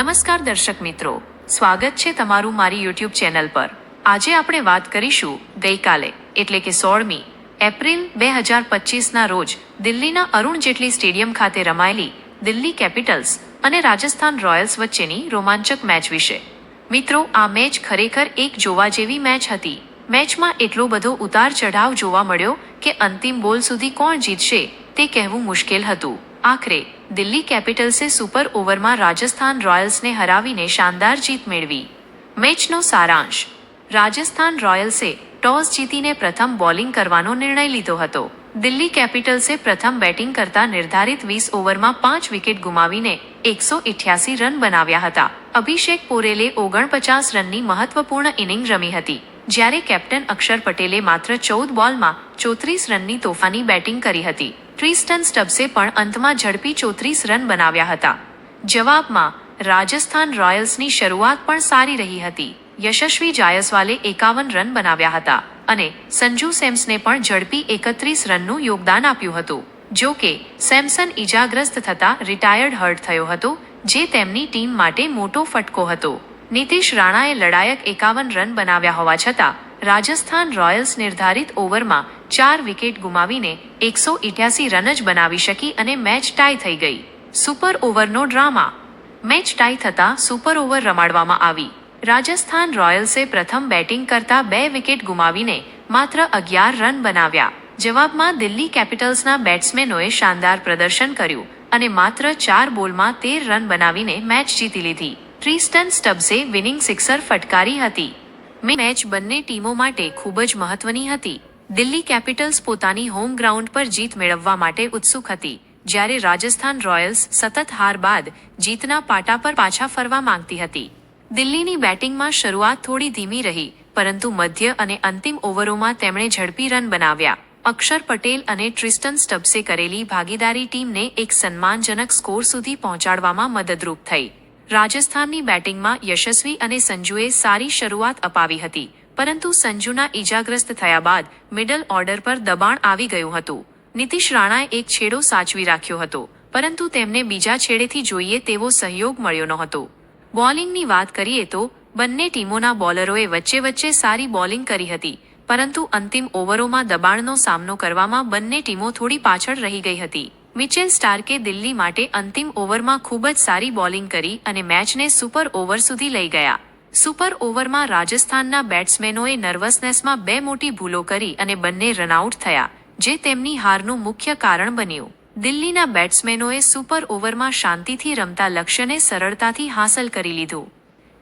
નમસ્કાર દર્શક મિત્રો. સ્વાગત છે તમારું મારી યુટ્યુબ ચેનલ પર. આજે આપણે વાત કરીશું ગઈકાલે, એટલે કે સોળમી, એપ્રિલ બે હજાર પચીસના રોજ દિલ્હીના અરુણ જેટલી સ્ટેડિયમ ખાતે રમાયેલી દિલ્હી કેપિટલ્સ અને રાજસ્થાન રોયલ્સ વચ્ચેની રોમાંચક મેચ વિશે. મિત્રો, આ મેચ ખરેખર એક જોવા જેવી મેચ હતી. મેચમાં એટલો બધો ઉતાર ચઢાવ જોવા મળ્યો કે અંતિમ બોલ સુધી કોણ જીતશે તે કહેવું મુશ્કેલ હતું. આખરે દિલ્હી કેપિટલ્સે સુપર ઓવરમાં રાજસ્થાન રોયલ્સને હરાવીને શાનદાર જીત મેળવી. મેચનો સારાંશ. રાજસ્થાન રોયલ્સે ટોસ જીતીને પ્રથમ બોલિંગ કરવાનો નિર્ણય લીધો હતો. દિલ્હી કેપિટલ્સે પ્રથમ બેટિંગ કરતા નિર્ધારિત વીસ ઓવરમાં પાંચ વિકેટ ગુમાવીને એકસો ઇઠ્યાસી રન બનાવ્યા હતા. અભિષેક પોરેલે ઓગણપચાસ રનની મહત્વપૂર્ણ ઇનિંગ રમી હતી. જ્યારે કેપ્ટન અક્ષર પટેલે માત્ર ચૌદ બોલમાં ચોત્રીસ રનની તોફાની બેટિંગ કરી હતી. ટ્રિસ્ટન સ્ટબ્સે પણ અંતમાં ઝડપી ચોત્રીસ રન બનાવ્યા હતા. જવાબમાં રાજસ્થાન રોયલ્સની શરૂઆત પણ સારી રહી હતી. યશસ્વી જાયસવાલે એકાવન રન બનાવ્યા હતા અને સંજુ સેમ્સને પણ ઝડપી એકત્રીસ રનનું યોગદાન આપ્યું હતું. જો કે, સેમસન ઇજાગ્રસ્ત થતાં રિટાયર્ડ હર્ટ થયો હતો, જે તેમની ટીમ માટે મોટો ફટકો હતો. નીતિશ રાણાએ લડાયક એકાવન રન બનાવ્યા હોવા છતાં રાજસ્થાન રોયલ્સ નિર્ધારિત ઓવરમાં ચાર વિકેટ ગુમાવીને એકસો ઇઠ્યાસી રન જ બનાવી શકી અને મેચ ટાઈ થઈ ગઈ. સુપર ઓવરનો ડ્રામા. મેચ ટાઈ થતાં સુપર ઓવર રમાડવામાં આવી. રાજસ્થાન રોયલ્સે પ્રથમ બેટિંગ કરતા બે વિકેટ ગુમાવીને માત્ર અગિયાર રન બનાવ્યા. જવાબમાં દિલ્હી કેપિટલ્સના બેટ્સમેનોએ શાનદાર પ્રદર્શન કર્યું અને માત્ર ચાર બોલમાં તેર રન બનાવીને મેચ જીતી લીધી. ટ્રીસ્ટન સ્ટબ્સે વિનિંગ સિક્સર ફટકારી હતી. મેચ બંને ટીમો માટે ખૂબ જ મહત્વની હતી. દિલ્હી કેપિટલ્સ પોતાની હોમ ગ્રાઉન્ડ પર જીત મેળવવા માટે ઉત્સુક હતી. જ્યારે રાજસ્થાન રોયલ્સ સતત હાર બાદ જીતના પાટા પર પાછા ફરવા માંગતી હતી. દિલ્હીની બેટિંગમાં શરૂઆત થોડી ધીમી રહી, પરંતુ મધ્ય અને અંતિમ ઓવરોમાં તેમણે ઝડપી રન બનાવ્યા. અક્ષર પટેલ અને ટ્રિસ્ટન સ્ટબ્સે કરેલી ભાગીદારી ટીમને એક સન્માનજનક સ્કોર સુધી પહોંચાડવામાં મદદરૂપ થઈ. રાજસ્થાનની બેટિંગમાં યશસ્વી અને સંજુએ સારી શરૂઆત અપાવી હતી, પરંતુ સંજુના ઈજાગ્રસ્ત થયા બાદ મિડલ ઓર્ડર પર દબાણ આવી ગયું હતું. નીતિશ રાણાએ એક છેડો સાચવી રાખ્યો હતો, પરંતુ તેમને બીજા છેડેથી જોઈએ તેવો સહયોગ મળ્યો નહોતો. બોલિંગની વાત કરીએ તો, બંને ટીમોના બોલરોએ વચ્ચે વચ્ચે સારી બોલિંગ કરી હતી, પરંતુ અંતિમ ઓવરોમાં દબાણનો સામનો કરવામાં બંને ટીમો થોડી પાછળ રહી ગઈ હતી. મિચેલ સ્ટાર્કે દિલ્હી માટે અંતિમ ઓવરમાં ખૂબ જ સારી બોલિંગ કરી અને મેચને સુપર ઓવર સુધી લઈ ગયા. સુપર ઓવરમાં રાજસ્થાનના બેટ્સમેનોએ નર્વસનેસમાં બે મોટી ભૂલો કરી અને બંને રનઆઉટ થયા, જે તેમની હારનું મુખ્ય કારણ બન્યું. દિલ્હીના બેટ્સમેનોએ સુપર ઓવરમાં શાંતિથી રમતા લક્ષ્યને સરળતાથી હાંસલ કરી લીધું.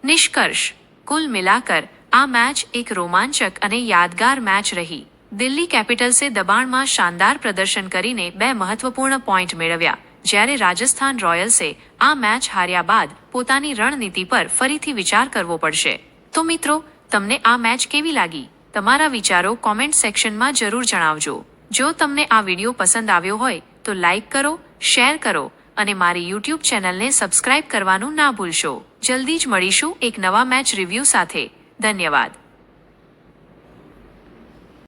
નિષ્કર્ષ, કુલ મિલાકર, આ મેચ એક રોમાંચક અને યાદગાર મેચ રહી. દિલ્હી કેપિટલ્સે દબાણમાં શાનદાર પ્રદર્શન કરીને બે મહત્વપૂર્ણ પોઈન્ટ મેળવ્યા. જ્યારે રાજસ્થાન રોયલ્સે આ મેચ હાર્યા બાદ પોતાની રણનીતિ પર ફરીથી વિચાર કરવો પડશે. તો મિત્રો, તમને આ મેચ કેવી લાગી? તમારા વિચારો કોમેન્ટ સેક્શનમાં જરૂર જણાવજો. જો તમને આ વીડિયો પસંદ આવ્યો હોય, તો લાઇક કરો શેર કરો અને મારી યુટ્યુબ ચેનલને સબસ્ક્રાઇબ કરવાનું ના ભૂલશો. જલ્દી જ મળીશું એક નવા મેચ રિવ્યૂ સાથે. ધન્યવાદ.